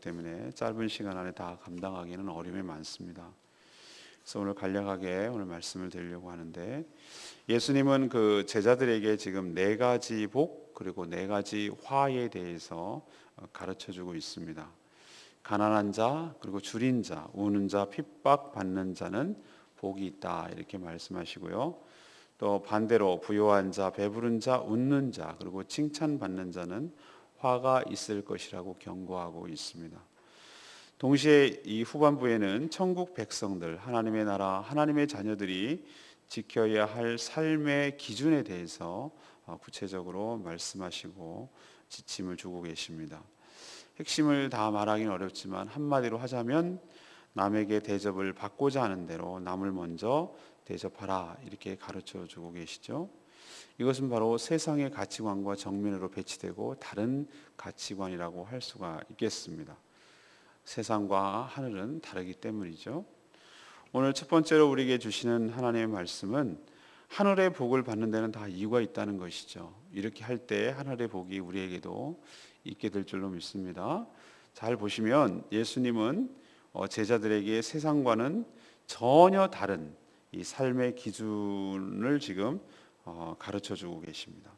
때문에 짧은 시간 안에 다 감당하기는 어려움이 많습니다. 그래서 오늘 간략하게 오늘 말씀을 드리려고 하는데 예수님은 그 제자들에게 지금 네 가지 복 그리고 네 가지 화에 대해서 어, 가르쳐 주고 있습니다. 가난한 자 그리고 줄인 자 우는 자 핍박 받는 자는 복이 있다 이렇게 말씀하시고요. 또 반대로 부요한 자 배부른 자 웃는 자 그리고 칭찬 받는 자는 화가 있을 것이라고 경고하고 있습니다. 동시에 이 후반부에는 천국 백성들, 하나님의 나라, 하나님의 자녀들이 지켜야 할 삶의 기준에 대해서 어, 구체적으로 말씀하시고 지침을 주고 계십니다. 핵심을 다 말하기는 어렵지만 한마디로 하자면 남에게 대접을 받고자 하는 대로 남을 먼저 대접하라 이렇게 가르쳐 주고 계시죠. 이것은 바로 세상의 가치관과 정면으로 배치되고 다른 가치관이라고 할 수가 있겠습니다. 세상과 하늘은 다르기 때문이죠. 오늘 첫 번째로 우리에게 주시는 하나님의 말씀은 하늘의 복을 받는 데는 다 이유가 있다는 것이죠. 이렇게 할 때 하늘의 복이 우리에게도 있게 될 줄로 믿습니다. 잘 보시면 예수님은 어, 제자들에게 세상과는 전혀 다른 이 삶의 기준을 지금 어, 가르쳐 주고 계십니다.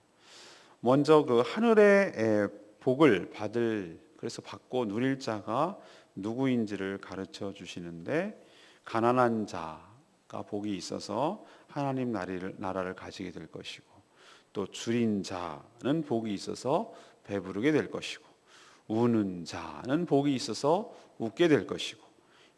먼저 그 하늘의 복을 받을 그래서 받고 누릴 자가 누구인지를 가르쳐 주시는데 가난한 자가 복이 있어서 하나님 나라를 가지게 될 것이고 또 줄인 자는 복이 있어서 배부르게 될 것이고 우는 자는 복이 있어서 웃게 될 것이고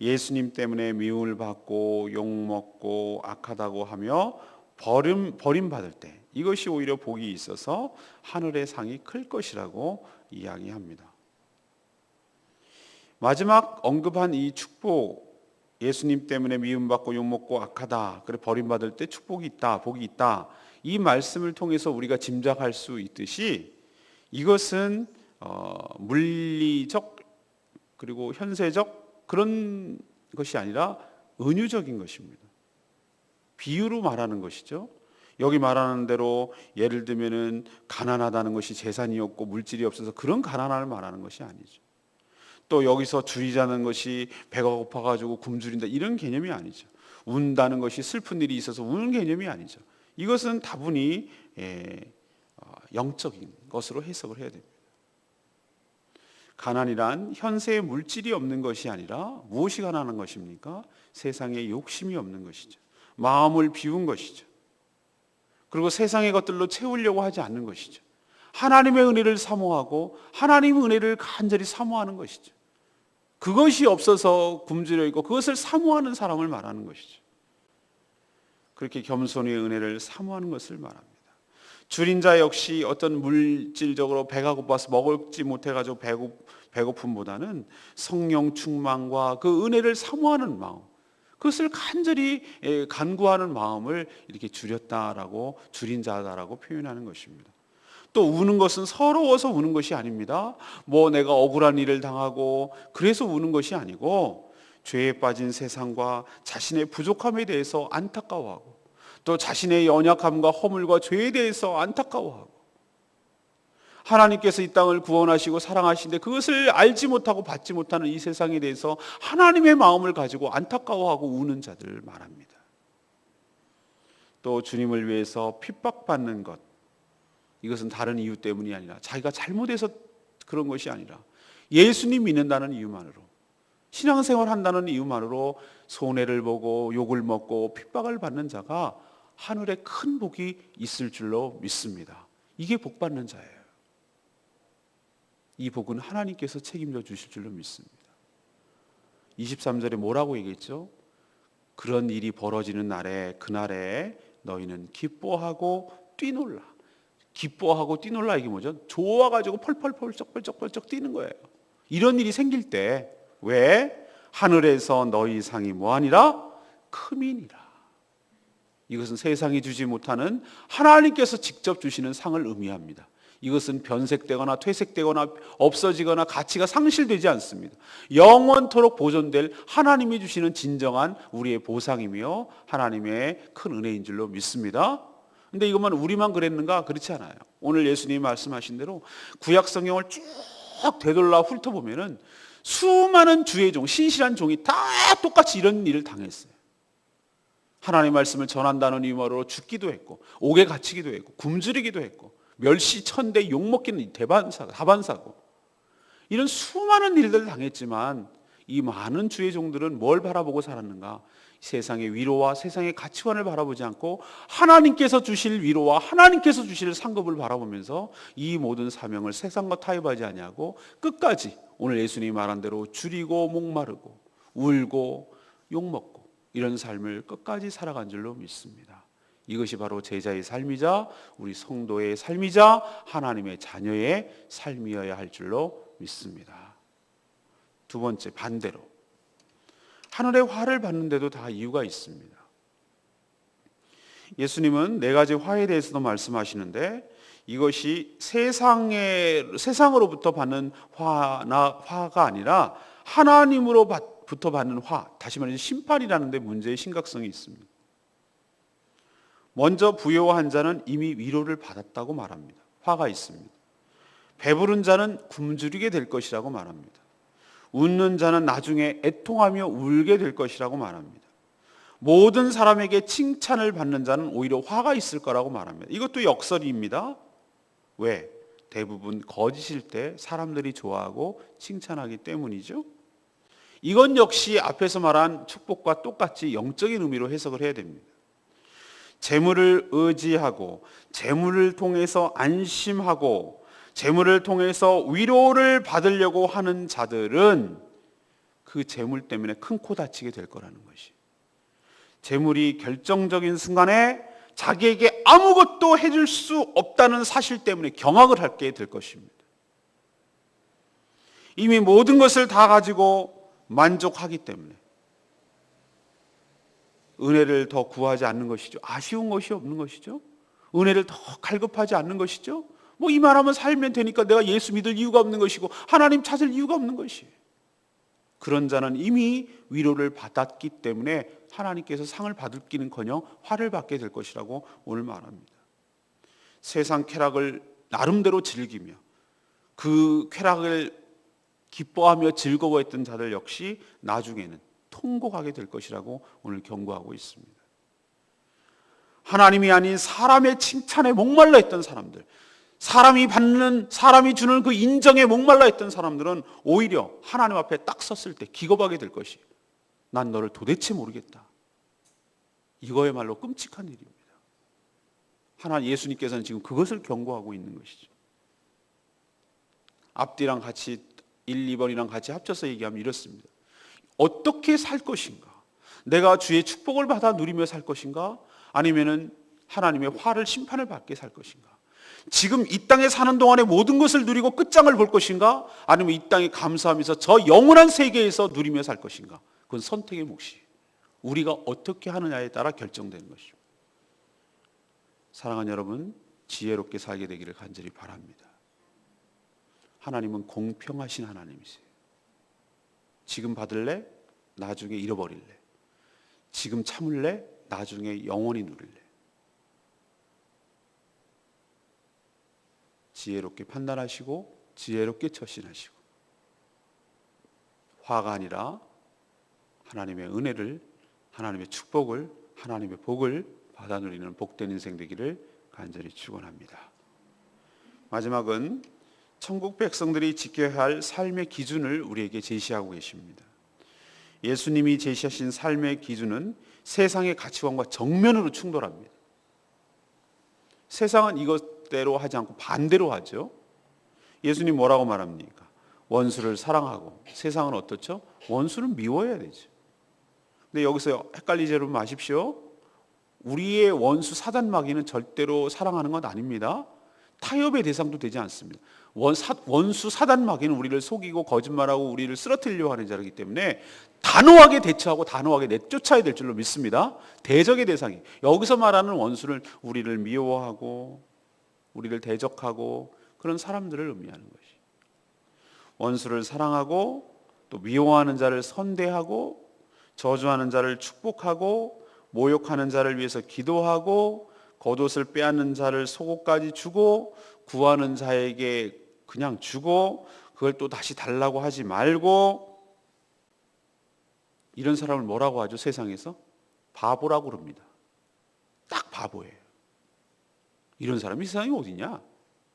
예수님 때문에 미움을 받고 욕 먹고 악하다고 하며 버림 버림 받을 때 이것이 오히려 복이 있어서 하늘의 상이 클 것이라고 이야기합니다. 마지막 언급한 이 축복 예수님 때문에 미움받고 욕먹고 악하다 그래 버림받을 때 축복이 있다 복이 있다 이 말씀을 통해서 우리가 짐작할 수 있듯이 이것은 어, 물리적 그리고 현세적 그런 것이 아니라 은유적인 것입니다. 비유로 말하는 것이죠. 여기 말하는 대로 예를 들면은 가난하다는 것이 재산이었고 물질이 없어서 그런 가난함을 말하는 것이 아니죠. 또 여기서 줄이자는 것이 배가 고파가지고 굶주린다 이런 개념이 아니죠. 운다는 것이 슬픈 일이 있어서 우는 개념이 아니죠. 이것은 다분히 예, 어, 영적인 것으로 해석을 해야 됩니다. 가난이란 현세의 물질이 없는 것이 아니라 무엇이 가난한 것입니까? 세상에 욕심이 없는 것이죠. 마음을 비운 것이죠. 그리고 세상의 것들로 채우려고 하지 않는 것이죠. 하나님의 은혜를 사모하고 하나님의 은혜를 간절히 사모하는 것이죠. 그것이 없어서 굶주려 있고 그것을 사모하는 사람을 말하는 것이죠. 그렇게 겸손의 은혜를 사모하는 것을 말합니다. 줄인 자 역시 어떤 물질적으로 배가 고파서 먹을지 못해가지고 배고, 배고픔보다는 성령 충만과 그 은혜를 사모하는 마음, 그것을 간절히 예, 간구하는 마음을 이렇게 줄였다라고 줄인 자다라고 표현하는 것입니다. 또 우는 것은 서러워서 우는 것이 아닙니다. 뭐 내가 억울한 일을 당하고 그래서 우는 것이 아니고 죄에 빠진 세상과 자신의 부족함에 대해서 안타까워하고 또 자신의 연약함과 허물과 죄에 대해서 안타까워하고 하나님께서 이 땅을 구원하시고 사랑하시는데 그것을 알지 못하고 받지 못하는 이 세상에 대해서 하나님의 마음을 가지고 안타까워하고 우는 자들을 말합니다. 또 주님을 위해서 핍박받는 것 이것은 다른 이유 때문이 아니라 자기가 잘못해서 그런 것이 아니라 예수님 믿는다는 이유만으로 신앙생활 한다는 이유만으로 손해를 보고 욕을 먹고 핍박을 받는 자가 하늘에 큰 복이 있을 줄로 믿습니다. 이게 복 받는 자예요. 이 복은 하나님께서 책임져 주실 줄로 믿습니다. 23절에 뭐라고 얘기했죠? 그런 일이 벌어지는 날에 그날에 너희는 기뻐하고 뛰놀라. 기뻐하고 뛰놀라 이게 뭐죠? 좋아 가지고 펄펄펄쩍 펄쩍펄쩍 뛰는 거예요. 이런 일이 생길 때 왜? 하늘에서 너희 상이 뭐하니라? 크민이라. 이것은 세상이 주지 못하는 하나님께서 직접 주시는 상을 의미합니다. 이것은 변색되거나 퇴색되거나 없어지거나 가치가 상실되지 않습니다. 영원토록 보존될 하나님이 주시는 진정한 우리의 보상이며 하나님의 큰 은혜인 줄로 믿습니다. 근데 이것만 우리만 그랬는가? 그렇지 않아요. 오늘 예수님이 말씀하신 대로 구약 성경을 쭉 되돌라 훑어보면은 수많은 주의 종, 신실한 종이 다 똑같이 이런 일을 당했어요. 하나님의 말씀을 전한다는 이유로 죽기도 했고, 옥에 갇히기도 했고, 굶주리기도 했고, 멸시 천대 욕먹기는 대반사, 다반사고, 이런 수많은 일들을 당했지만, 이 많은 주의 종들은 뭘 바라보고 살았는가? 세상의 위로와 세상의 가치관을 바라보지 않고 하나님께서 주실 위로와 하나님께서 주실 상급을 바라보면서 이 모든 사명을 세상과 타협하지 아니하고 끝까지 오늘 예수님이 말한 대로 줄이고 목마르고 울고 욕먹고 이런 삶을 끝까지 살아간 줄로 믿습니다. 이것이 바로 제자의 삶이자 우리 성도의 삶이자 하나님의 자녀의 삶이어야 할 줄로 믿습니다. 두 번째 반대로 하늘의 화를 받는데도 다 이유가 있습니다. 예수님은 네 가지 화에 대해서도 말씀하시는데 이것이 세상의 세상으로부터 받는 화나 화가 아니라 하나님으로부터 받는 화, 다시 말해서 심판이라는 데 문제의 심각성이 있습니다. 먼저 부여한 자는 이미 위로를 받았다고 말합니다. 화가 있습니다. 배부른 자는 굶주리게 될 것이라고 말합니다. 웃는 자는 나중에 애통하며 울게 될 것이라고 말합니다. 모든 사람에게 칭찬을 받는 자는 오히려 화가 있을 거라고 말합니다. 이것도 역설입니다. 왜? 대부분 거짓일 때 사람들이 좋아하고 칭찬하기 때문이죠. 이건 역시 앞에서 말한 축복과 똑같이 영적인 의미로 해석을 해야 됩니다. 재물을 의지하고 재물을 통해서 안심하고 재물을 통해서 위로를 받으려고 하는 자들은 그 재물 때문에 큰 코 다치게 될 거라는 것이. 재물이 결정적인 순간에 자기에게 아무것도 해줄 수 없다는 사실 때문에 경악을 하게 될 것입니다. 이미 모든 것을 다 가지고 만족하기 때문에 은혜를 더 구하지 않는 것이죠. 아쉬운 것이 없는 것이죠. 은혜를 더 갈급하지 않는 것이죠. 뭐 이 말하면 살면 되니까 내가 예수 믿을 이유가 없는 것이고 하나님 찾을 이유가 없는 것이. 그런 자는 이미 위로를 받았기 때문에 하나님께서 상을 받을기는커녕 화를 받게 될 것이라고 오늘 말합니다. 세상 쾌락을 나름대로 즐기며 그 쾌락을 기뻐하며 즐거워했던 자들 역시 나중에는 통곡하게 될 것이라고 오늘 경고하고 있습니다. 하나님이 아닌 사람의 칭찬에 목말라 했던 사람들, 사람이 받는, 사람이 주는 그 인정에 목말라 했던 사람들은 오히려 하나님 앞에 딱 섰을 때 기겁하게 될 것이. 난 너를 도대체 모르겠다. 이거야말로 끔찍한 일입니다. 하나님 예수님께서는 지금 그것을 경고하고 있는 것이죠. 앞뒤랑 같이 1, 2번이랑 같이 합쳐서 얘기하면 이렇습니다. 어떻게 살 것인가? 내가 주의 축복을 받아 누리며 살 것인가? 아니면은 하나님의 화를 심판을 받게 살 것인가? 지금 이 땅에 사는 동안에 모든 것을 누리고 끝장을 볼 것인가? 아니면 이 땅에 감사하면서 저 영원한 세계에서 누리며 살 것인가? 그건 선택의 몫이 우리가 어떻게 하느냐에 따라 결정되는 것입니다. 사랑하는 여러분, 지혜롭게 살게 되기를 간절히 바랍니다. 하나님은 공평하신 하나님이세요. 지금 받을래? 나중에 잃어버릴래. 지금 참을래? 나중에 영원히 누릴래. 지혜롭게 판단하시고 지혜롭게 처신하시고 화가 아니라 하나님의 은혜를 하나님의 축복을 하나님의 복을 받아 누리는 복된 인생 되기를 간절히 축원합니다. 마지막은 천국 백성들이 지켜야 할 삶의 기준을 우리에게 제시하고 계십니다. 예수님이 제시하신 삶의 기준은 세상의 가치관과 정면으로 충돌합니다. 세상은 이것대로 하지 않고 반대로 하죠. 예수님 뭐라고 말합니까? 원수를 사랑하고 세상은 어떻죠? 원수를 미워해야 되죠. 근데 여기서 헷갈리지 마십시오. 우리의 원수 사단 마귀는 절대로 사랑하는 건 아닙니다. 타협의 대상도 되지 않습니다. 원수 사단 마귀는 우리를 속이고 거짓말하고 우리를 쓰러뜨리려고 하는 자이기 때문에 단호하게 대처하고 단호하게 내쫓아야 될 줄로 믿습니다. 대적의 대상이 여기서 말하는 원수를 우리를 미워하고 우리를 대적하고 그런 사람들을 의미하는 것이 원수를 사랑하고 또 미워하는 자를 선대하고 저주하는 자를 축복하고 모욕하는 자를 위해서 기도하고 겉옷을 빼앗는 자를 속옷까지 주고 구하는 자에게 그냥 주고 그걸 또 다시 달라고 하지 말고 이런 사람을 뭐라고 하죠? 세상에서 바보라고 그럽니다. 딱 바보예요. 이런 사람이 세상에 어디냐?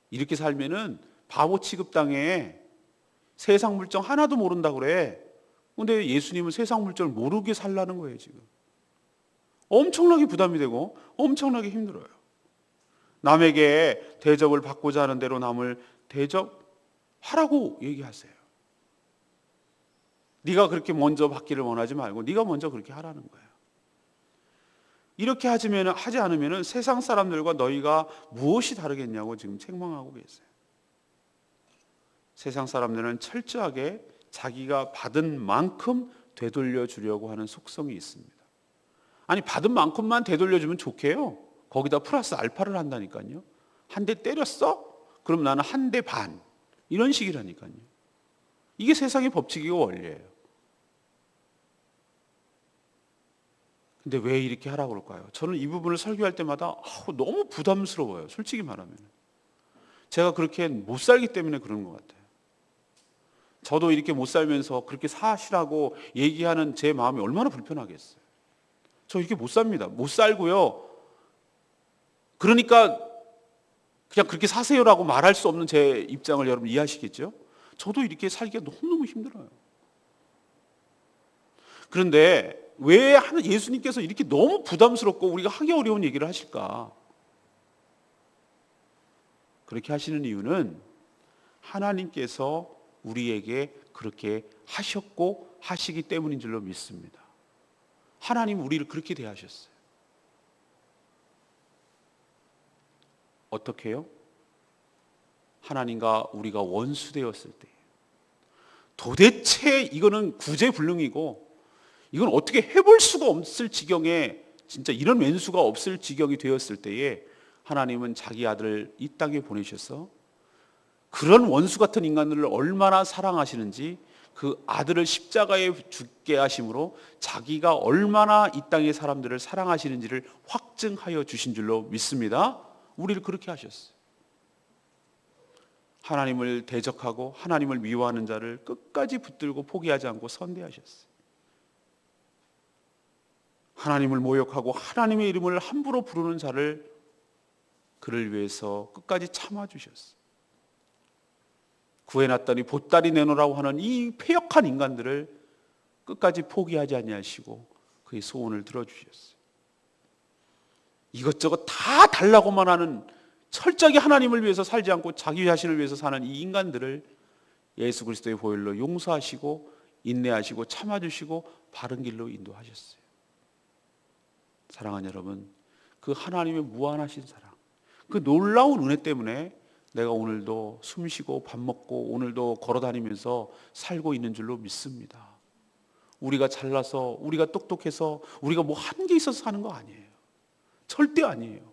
이렇게 살면은 바보 취급당해. 세상 물정 하나도 모른다 그래. 근데 예수님은 세상 물정을 모르게 살라는 거예요, 지금. 엄청나게 부담이 되고 엄청나게 힘들어요. 남에게 대접을 받고자 하는 대로 남을 대접하라고 얘기하세요. 네가 그렇게 먼저 받기를 원하지 말고 네가 먼저 그렇게 하라는 거예요. 이렇게 하지면 하지 않으면 세상 사람들과 너희가 무엇이 다르겠냐고 지금 책망하고 계세요. 세상 사람들은 철저하게 자기가 받은 만큼 되돌려 주려고 하는 속성이 있습니다. 아니 받은 만큼만 되돌려 주면 좋게요. 거기다 플러스 알파를 한다니까요. 한 대 때렸어? 그럼 나는 한 대 반. 이런 식이라니까요. 이게 세상의 법칙이고 원리예요. 근데 왜 이렇게 하라고 그럴까요? 저는 이 부분을 설교할 때마다 너무 부담스러워요. 솔직히 말하면. 제가 그렇게 못 살기 때문에 그런 것 같아요. 저도 이렇게 못 살면서 그렇게 사시라고 얘기하는 제 마음이 얼마나 불편하겠어요. 저 이렇게 못 삽니다. 못 살고요. 그러니까 그냥 그렇게 사세요라고 말할 수 없는 제 입장을 여러분 이해하시겠죠? 저도 이렇게 살기가 너무너무 힘들어요. 그런데 왜 하는 예수님께서 이렇게 너무 부담스럽고 우리가 하기 어려운 얘기를 하실까? 그렇게 하시는 이유는 하나님께서 우리에게 그렇게 하셨고 하시기 때문인 줄로 믿습니다. 하나님 우리를 그렇게 대하셨어요. 어떻게요? 하나님과 우리가 원수 되었을 때 도대체 이거는 구제불능이고 이건 어떻게 해볼 수가 없을 지경에 진짜 이런 왼수가 없을 지경이 되었을 때에 하나님은 자기 아들을 이 땅에 보내셔서 그런 원수 같은 인간들을 얼마나 사랑하시는지 그 아들을 십자가에 죽게 하심으로 자기가 얼마나 이 땅의 사람들을 사랑하시는지를 확증하여 주신 줄로 믿습니다. 우리를 그렇게 하셨어요. 하나님을 대적하고 하나님을 미워하는 자를 끝까지 붙들고 포기하지 않고 선대하셨어요. 하나님을 모욕하고 하나님의 이름을 함부로 부르는 자를 그를 위해서 끝까지 참아 주셨어요. 구해놨더니 보따리 내놓으라고 하는 이 폐역한 인간들을 끝까지 포기하지 아니하시고 그의 소원을 들어주셨어요. 이것저것 다 달라고만 하는 철저하게 하나님을 위해서 살지 않고 자기 자신을 위해서 사는 이 인간들을 예수 그리스도의 보혈로 용서하시고 인내하시고 참아주시고 바른 길로 인도하셨어요. 사랑하는 여러분, 그 하나님의 무한하신 사랑, 그 놀라운 은혜 때문에 내가 오늘도 숨 쉬고 밥 먹고 오늘도 걸어 다니면서 살고 있는 줄로 믿습니다. 우리가 잘나서 우리가 똑똑해서 우리가 뭐 한 게 있어서 사는 거 아니에요. 절대 아니에요.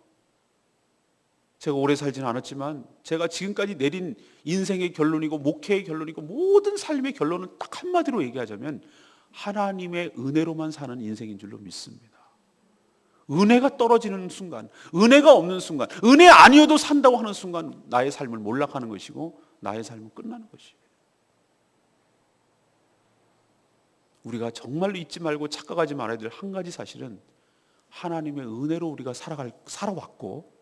제가 오래 살지는 않았지만 제가 지금까지 내린 인생의 결론이고 목회의 결론이고 모든 삶의 결론은 딱 한마디로 얘기하자면 하나님의 은혜로만 사는 인생인 줄로 믿습니다. 은혜가 떨어지는 순간, 은혜가 없는 순간, 은혜 아니어도 산다고 하는 순간 나의 삶을 몰락하는 것이고 나의 삶은 끝나는 것이에요. 우리가 정말로 잊지 말고 착각하지 말아야 될 한 가지 사실은 하나님의 은혜로 우리가 살아갈, 살아왔고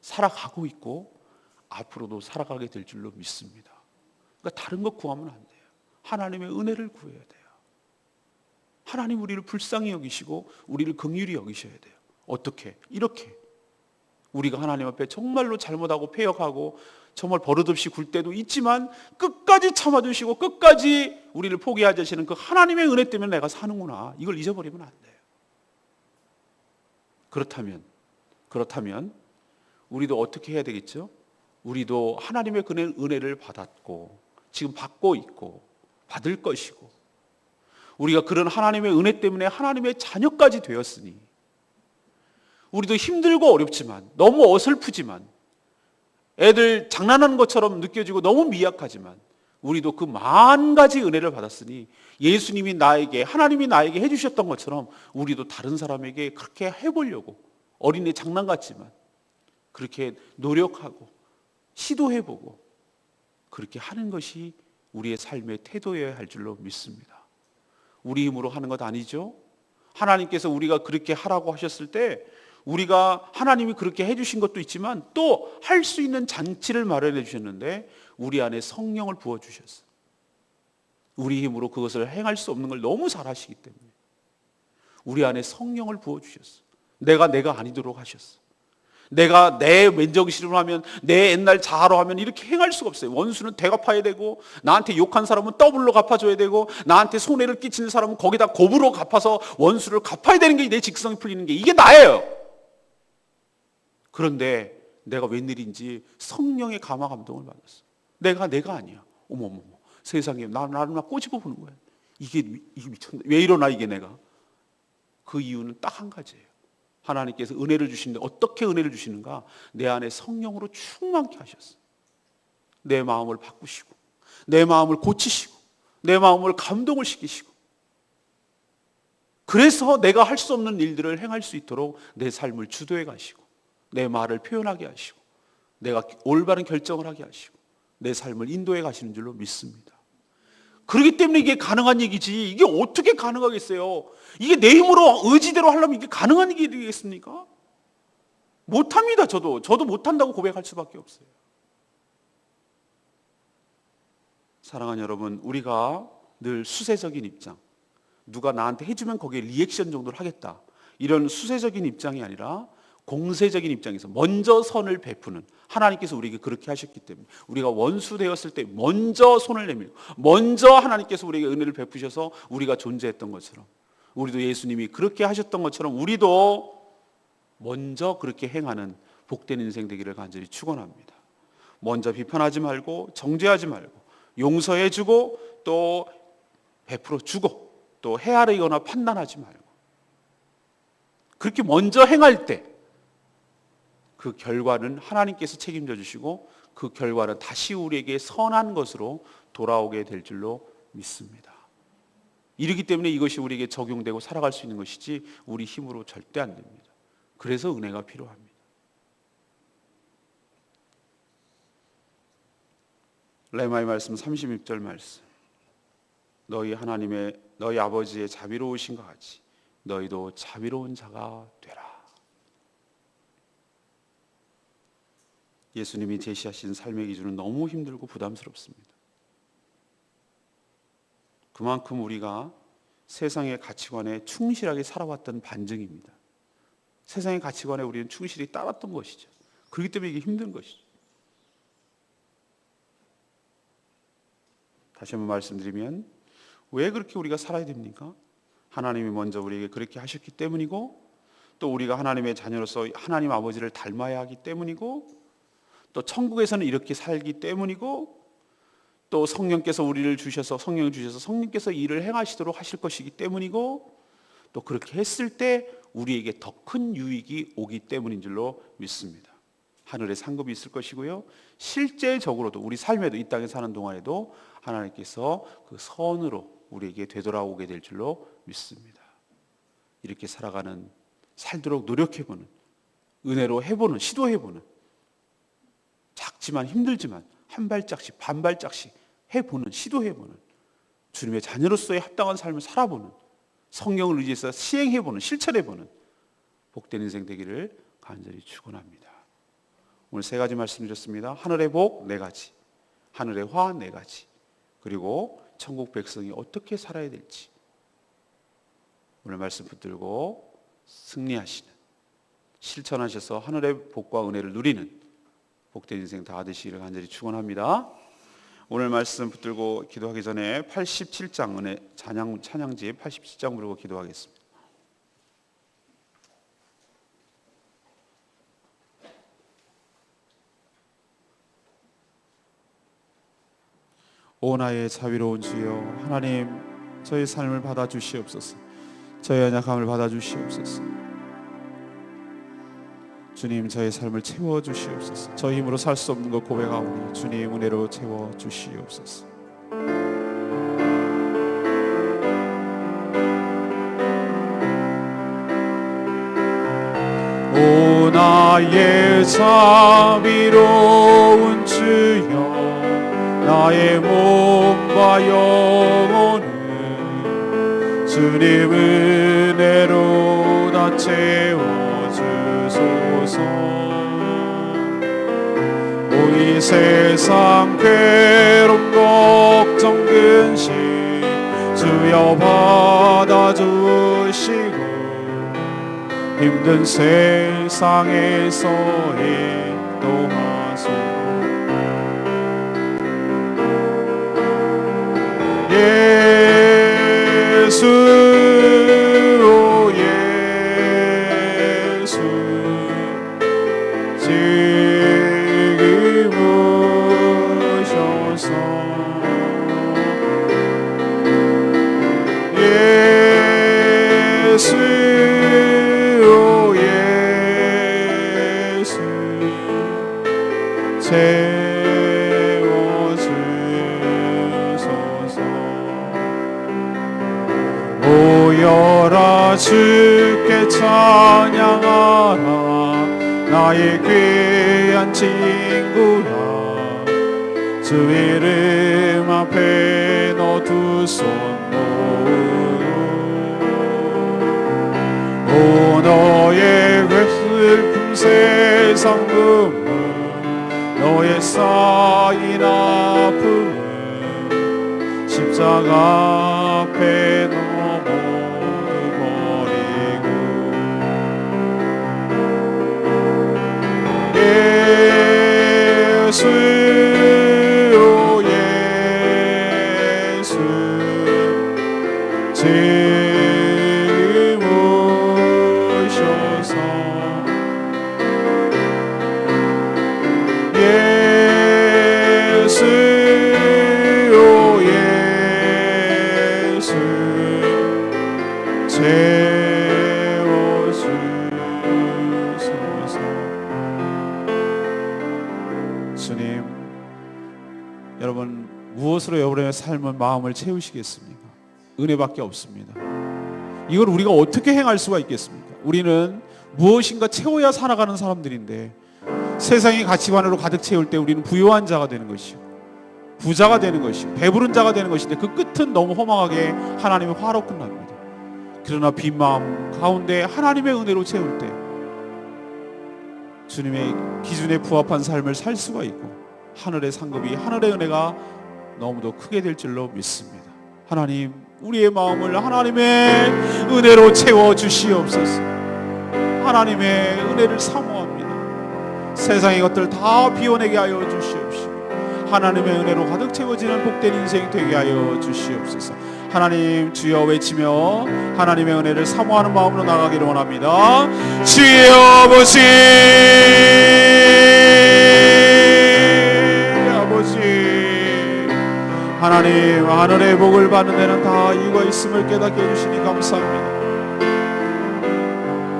살아가고 있고 앞으로도 살아가게 될 줄로 믿습니다. 그러니까 다른 것 구하면 안 돼요. 하나님의 은혜를 구해야 돼요. 하나님 우리를 불쌍히 여기시고 우리를 긍휼히 여기셔야 돼요. 어떻게? 이렇게 우리가 하나님 앞에 정말로 잘못하고 폐역하고 정말 버릇없이 굴 때도 있지만 끝까지 참아주시고 끝까지 우리를 포기하지 않으시는 그 하나님의 은혜 때문에 내가 사는구나. 이걸 잊어버리면 안 돼요. 그렇다면 그렇다면 우리도 어떻게 해야 되겠죠? 우리도 하나님의 그 은혜를 받았고 지금 받고 있고 받을 것이고 우리가 그런 하나님의 은혜 때문에 하나님의 자녀까지 되었으니 우리도 힘들고 어렵지만 너무 어설프지만 애들 장난하는 것처럼 느껴지고 너무 미약하지만 우리도 그 만 가지 은혜를 받았으니 예수님이 나에게 하나님이 나에게 해주셨던 것처럼 우리도 다른 사람에게 그렇게 해보려고 어린애 장난 같지만 그렇게 노력하고 시도해보고 그렇게 하는 것이 우리의 삶의 태도여야 할 줄로 믿습니다. 우리 힘으로 하는 것 아니죠? 하나님께서 우리가 그렇게 하라고 하셨을 때 우리가 하나님이 그렇게 해주신 것도 있지만 또 할 수 있는 장치를 마련해 주셨는데 우리 안에 성령을 부어 주셨어. 우리 힘으로 그것을 행할 수 없는 걸 너무 잘 하시기 때문에 우리 안에 성령을 부어 주셨어. 내가 내가 아니도록 하셨어. 내가 내 맨정신으로 하면 내 옛날 자아로 하면 이렇게 행할 수가 없어요. 원수는 대갚아야 되고 나한테 욕한 사람은 더블로 갚아줘야 되고 나한테 손해를 끼치는 사람은 거기다 곱으로 갚아서 원수를 갚아야 되는 게 내 직성이 풀리는 게 이게 나예요. 그런데 내가 웬일인지 성령의 감화 감동을 받았어. 내가 내가 아니야. 어머머머. 세상에 나, 나를 막 꼬집어 보는 거야. 이게 이게 미쳤네. 왜 이러나 이게 내가. 그 이유는 딱 한 가지예요. 하나님께서 은혜를 주시는데 어떻게 은혜를 주시는가? 내 안에 성령으로 충만케 하셨어. 내 마음을 바꾸시고 내 마음을 고치시고 내 마음을 감동을 시키시고 그래서 내가 할 수 없는 일들을 행할 수 있도록 내 삶을 주도해 가시고 내 말을 표현하게 하시고 내가 올바른 결정을 하게 하시고 내 삶을 인도해 가시는 줄로 믿습니다. 그렇기 때문에 이게 가능한 얘기지. 이게 어떻게 가능하겠어요? 이게 내 힘으로 의지대로 하려면 이게 가능한 일이겠습니까? 못합니다, 저도. 저도 못한다고 고백할 수밖에 없어요. 사랑하는 여러분, 우리가 늘 수세적인 입장, 누가 나한테 해주면 거기에 리액션 정도를 하겠다. 이런 수세적인 입장이 아니라 공세적인 입장에서 먼저 선을 베푸는 하나님께서 우리에게 그렇게 하셨기 때문에 우리가 원수 되었을 때 먼저 손을 내밀고 먼저 하나님께서 우리에게 은혜를 베푸셔서 우리가 존재했던 것처럼 우리도 예수님이 그렇게 하셨던 것처럼 우리도 먼저 그렇게 행하는 복된 인생 되기를 간절히 축원합니다. 먼저 비판하지 말고 정죄하지 말고 용서해 주고 또 베풀어 주고 또 헤아리거나 판단하지 말고 그렇게 먼저 행할 때 그 결과는 하나님께서 책임져 주시고 그 결과는 다시 우리에게 선한 것으로 돌아오게 될 줄로 믿습니다. 이르기 때문에 이것이 우리에게 적용되고 살아갈 수 있는 것이지 우리 힘으로 절대 안 됩니다. 그래서 은혜가 필요합니다. 레마의 말씀 36절 말씀. 너희 하나님의 너희 아버지의 자비로우신 것 같이 너희도 자비로운 자가 되라. 예수님이 제시하신 삶의 기준은 너무 힘들고 부담스럽습니다. 그만큼 우리가 세상의 가치관에 충실하게 살아왔던 반증입니다. 세상의 가치관에 우리는 충실히 따랐던 것이죠. 그렇기 때문에 이게 힘든 것이죠. 다시 한번 말씀드리면 왜 그렇게 우리가 살아야 됩니까? 하나님이 먼저 우리에게 그렇게 하셨기 때문이고 또 우리가 하나님의 자녀로서 하나님 아버지를 닮아야 하기 때문이고 또 천국에서는 이렇게 살기 때문이고 또 성령께서 우리를 주셔서 성령을 주셔서 성령께서 일을 행하시도록 하실 것이기 때문이고 또 그렇게 했을 때 우리에게 더 큰 유익이 오기 때문인 줄로 믿습니다. 하늘에 상급이 있을 것이고요. 실제적으로도 우리 삶에도 이 땅에 사는 동안에도 하나님께서 그 선으로 우리에게 되돌아오게 될 줄로 믿습니다. 이렇게 살아가는 살도록 노력해보는 은혜로 해보는 시도해보는 작 지만 힘들지만 한 발짝씩 반 발짝씩 해보는 시도해보는 주님의 자녀로서의 합당한 삶을 살아보는 성령을 의지해서 시행해보는 실천해보는 복된 인생 되기를 간절히 축원합니다. 오늘 세 가지 말씀드렸습니다. 하늘의 복 네 가지, 하늘의 화 네 가지, 그리고 천국 백성이 어떻게 살아야 될지 오늘 말씀 붙들고 승리하시는 실천하셔서 하늘의 복과 은혜를 누리는 복된 인생 다 되시기를 간절히 축원합니다. 오늘 말씀 붙들고 기도하기 전에 87장 은혜 찬양 찬양지 87장 부르고 기도하겠습니다. 오 나의 자비로운 주여 하나님 저희 삶을 받아 주시옵소서. 저희 연약함을 받아 주시옵소서. 주님 저의 삶을 채워 주시옵소서. 저희 힘으로 살 수 없는 것 고백하오니 주님 은혜로 채워 주시옵소서. 오 나의 자비로운 주여 나의 몸 영혼을 주님 은혜로 다 채워 주소서. 오이 세상 괴로움 걱정 근심 주여 받아주시고 힘든 세상에서 인도하소서 예수 예 예 마음을 채우시겠습니까? 은혜밖에 없습니다 이걸 우리가 어떻게 행할 수가 있겠습니까? 우리는 무엇인가 채워야 살아가는 사람들인데 세상의 가치관으로 가득 채울 때 우리는 부유한 자가 되는 것이고 부자가 되는 것이고 배부른 자가 되는 것인데 그 끝은 너무 허망하게 하나님의 화로 끝납니다. 그러나 빈 마음 가운데 하나님의 은혜로 채울 때 주님의 기준에 부합한 삶을 살 수가 있고 하늘의 상급이 하늘의 은혜가 너무도 크게 될 줄로 믿습니다. 하나님 우리의 마음을 하나님의 은혜로 채워 주시옵소서. 하나님의 은혜를 사모합니다. 세상의 것들 다 비워내게 하여 주시옵시고 하나님의 은혜로 가득 채워지는 복된 인생 되게 하여 주시옵소서. 하나님 주여 외치며 하나님의 은혜를 사모하는 마음으로 나가기를 원합니다. 주여 아버지 하나님 하늘의 복을 받는 데는 다 이유가 있음을 깨닫게 해주시니 감사합니다.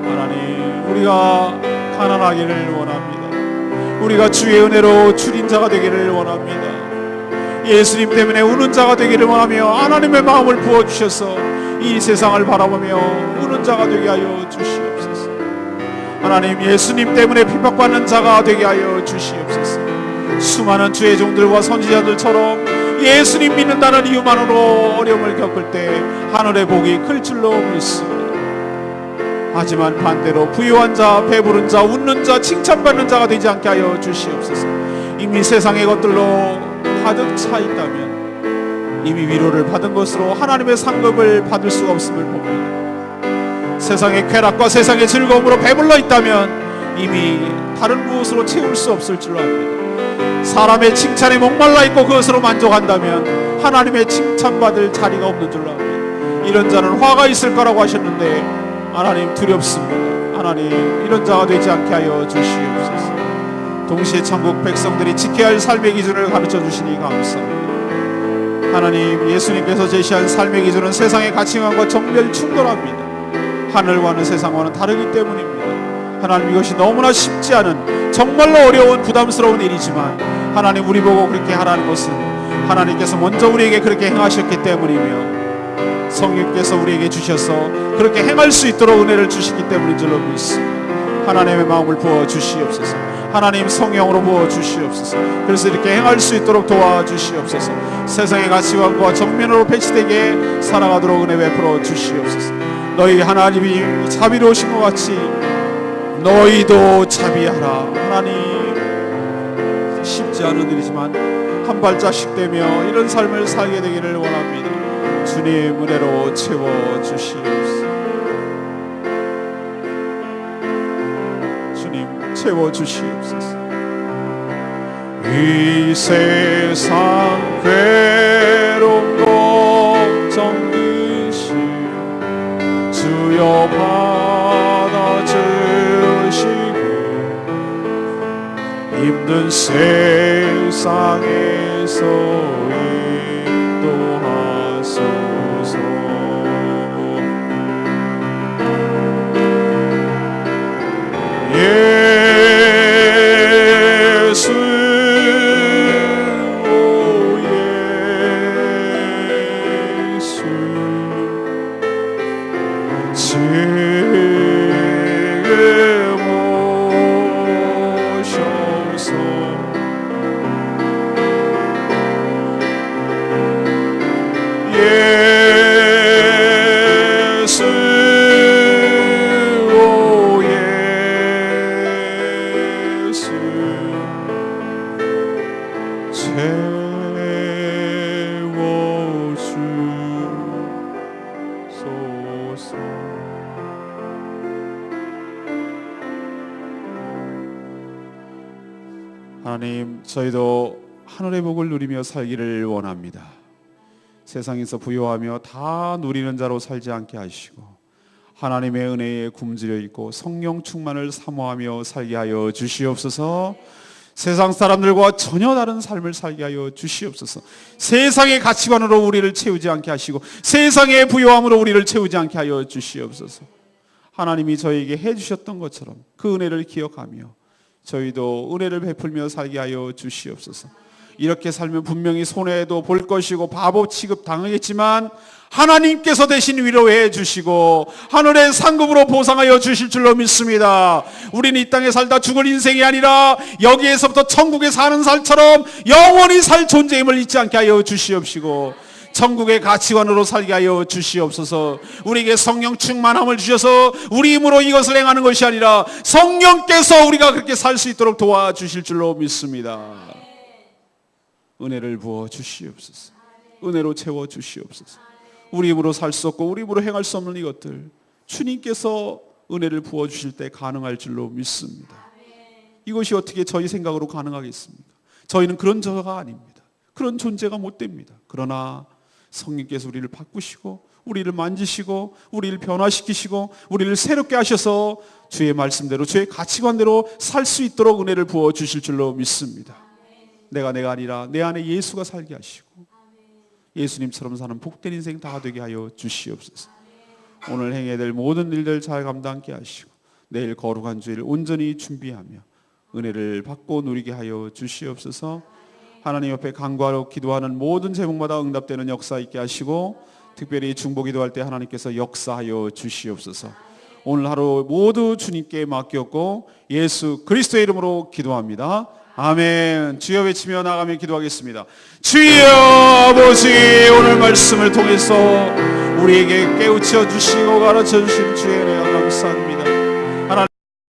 하나님 우리가 가난하기를 원합니다. 우리가 주의 은혜로 줄인 자가 되기를 원합니다. 예수님 때문에 우는 자가 되기를 원하며 하나님의 마음을 부어 주셔서 이 세상을 바라보며 우는 자가 되게 하여 주시옵소서. 하나님 예수님 때문에 핍박받는 자가 되게 하여 주시옵소서. 수많은 주의 종들과 선지자들처럼 예수님 믿는다는 이유만으로 어려움을 겪을 때 하늘의 복이 클 줄로 믿습니다. 하지만 반대로 부유한 자, 배부른 자, 웃는 자, 칭찬받는 자가 되지 않게 하여 주시옵소서. 이미 세상의 것들로 가득 차 있다면 이미 위로를 받은 것으로 하나님의 상급을 받을 수가 없음을 봅니다. 세상의 쾌락과 세상의 즐거움으로 배불러 있다면 이미 다른 무엇으로 채울 수 없을 줄로 압니다. 사람의 칭찬에 목말라 있고 그것으로 만족한다면 하나님의 칭찬받을 자리가 없는 줄로 압니다. 이런 자는 화가 있을 거라고 하셨는데 하나님 두렵습니다. 하나님 이런 자가 되지 않게 하여 주시옵소서. 동시에 천국 백성들이 지켜야 할 삶의 기준을 가르쳐 주시니 감사합니다. 하나님 예수님께서 제시한 삶의 기준은 세상의 가치관과 정멸 충돌합니다. 하늘과는 세상과는 다르기 때문입니다. 하나님 이것이 너무나 쉽지 않은 정말로 어려운 부담스러운 일이지만 하나님 우리 보고 그렇게 하라는 것은 하나님께서 먼저 우리에게 그렇게 행하셨기 때문이며 성령께서 우리에게 주셔서 그렇게 행할 수 있도록 은혜를 주시기 때문인 줄로 믿습니다. 하나님의 마음을 부어 주시옵소서. 하나님 성령으로 부어 주시옵소서. 그래서 이렇게 행할 수 있도록 도와 주시옵소서. 세상의 가치관과 정면으로 배치되게 살아가도록 은혜 베풀어 주시옵소서. 너희 하나님이 자비로우신 것 같이 너희도 자비하라. 하나님 쉽지 않은 일이지만 한 발짝씩 떼며 이런 삶을 살게 되기를 원합니다. 주님 은혜로 채워 주시옵소서. 주님 채워 주시옵소서. 이 세상 괴 세상에서 인도하소서 누리며 살기를 원합니다. 세상에서 부여하며 다 누리는 자로 살지 않게 하시고 하나님의 은혜에 굶주려 있고 성령 충만을 사모하며 살게 하여 주시옵소서. 세상 사람들과 전혀 다른 삶을 살게 하여 주시옵소서. 세상의 가치관으로 우리를 채우지 않게 하시고 세상의 부요함으로 우리를 채우지 않게 하여 주시옵소서. 하나님이 저에게 해 주셨던 것처럼 그 은혜를 기억하며 저희도 은혜를 베풀며 살게 하여 주시옵소서. 이렇게 살면 분명히 손해도 볼 것이고 바보 취급 당하겠지만 하나님께서 대신 위로해 주시고 하늘의 상급으로 보상하여 주실 줄로 믿습니다. 우리는 이 땅에 살다 죽을 인생이 아니라 여기에서부터 천국에 사는 살처럼 영원히 살 존재임을 잊지 않게 하여 주시옵시고 천국의 가치관으로 살게 하여 주시옵소서. 우리에게 성령 충만함을 주셔서 우리 힘으로 이것을 행하는 것이 아니라 성령께서 우리가 그렇게 살 수 있도록 도와주실 줄로 믿습니다. 은혜를 부어 주시옵소서. 은혜로 채워 주시옵소서. 우리 힘으로 살 수 없고 우리 힘으로 행할 수 없는 이것들 주님께서 은혜를 부어 주실 때 가능할 줄로 믿습니다. 이것이 어떻게 저희 생각으로 가능하겠습니까? 저희는 그런 저가 아닙니다. 그런 존재가 못 됩니다. 그러나 성령께서 우리를 바꾸시고 우리를 만지시고 우리를 변화시키시고 우리를 새롭게 하셔서 주의 말씀대로 주의 가치관대로 살 수 있도록 은혜를 부어 주실 줄로 믿습니다. 내가 내가 아니라 내 안에 예수가 살게 하시고 예수님처럼 사는 복된 인생 다 되게 하여 주시옵소서. 오늘 행해야 될 모든 일들 잘 감당케 하시고 내일 거룩한 주일 온전히 준비하며 은혜를 받고 누리게 하여 주시옵소서. 하나님 옆에 간구하러 기도하는 모든 제목마다 응답되는 역사 있게 하시고 특별히 중보 기도할 때 하나님께서 역사하여 주시옵소서. 오늘 하루 모두 주님께 맡겼고 예수 그리스도의 이름으로 기도합니다. 아멘. 주여 외치며 나가며 기도하겠습니다. 주여 아버지 오늘 말씀을 통해서 우리에게 깨우쳐 주시고 가르쳐 주신 은혜가 감사합니다.